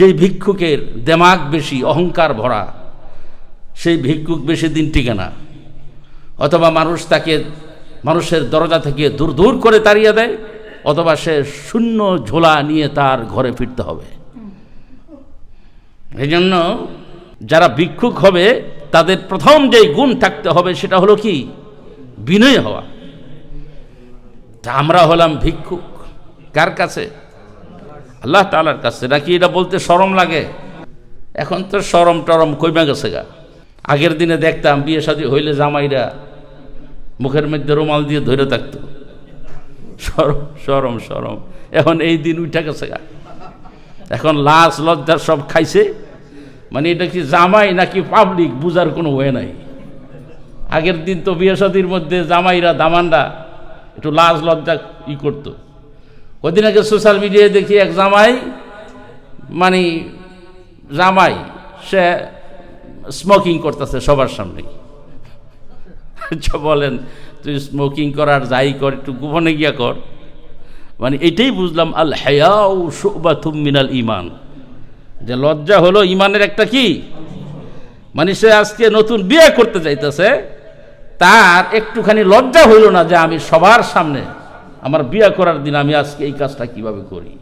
যেই ভিক্ষুকের দেমাগ বেশি, অহংকার ভরা, সেই ভিক্ষুক বেশি দিন টিকে না। অথবা মানুষ তাকে, মানুষের দরজা থেকে দূর দূর করে তাড়িয়ে দেয়, অথবা সে শূন্য ঝোলা নিয়ে তার ঘরে ফিরতে হবে। এই জন্য যারা ভিক্ষুক হবে, তাদের প্রথম যেই গুণ থাকতে হবে সেটা হলো কি? বিনয় হওয়া। আমরা হলাম ভিক্ষুক। কার কাছে? আল্লাহ তালার কাছে নাকি এটা বলতে সরম লাগে? এখন তো সরম টরম কইমা গেছে গা। আগের দিনে দেখতাম বিয়ে শাদী হইলে জামাইরা মুখের মধ্যে রুমাল দিয়ে ধরে থাকতো। সরম সরম সরম। এখন এই দিন উঠে গেছে গা। এখন লাশ লজ্জার সব খাইছে। মানে এটা কি জামাই নাকি পাবলিক বুঝার কোনো ওয়ে নাই। আগের দিন তো বিয়ে শাদির মধ্যে জামাইরা, দামানরা একটু লাজ লজ্জা ই করতো। কদিন আগে সোশ্যাল মিডিয়ায় দেখি এক জামাই মানে জামাই, সে স্মোকিং করতেছে সবার সামনে। আচ্ছা বলেন, তুই স্মোকিং করার যাই কর, একটু গোপনে গিয়া কর। মানে এটাই বুঝলাম, আল হেয়াউ বা মিনাল ইমান যে লজ্জা হলো ইমানের একটা কি? মানে সে আজকে নতুন বিয়ে করতে চাইতেছে তার একটুখানি লজ্জা হইল না যে আমি সবার সামনে আমার বিয়া করার দিন আমি আজকে এই কাজটা কীভাবে করি?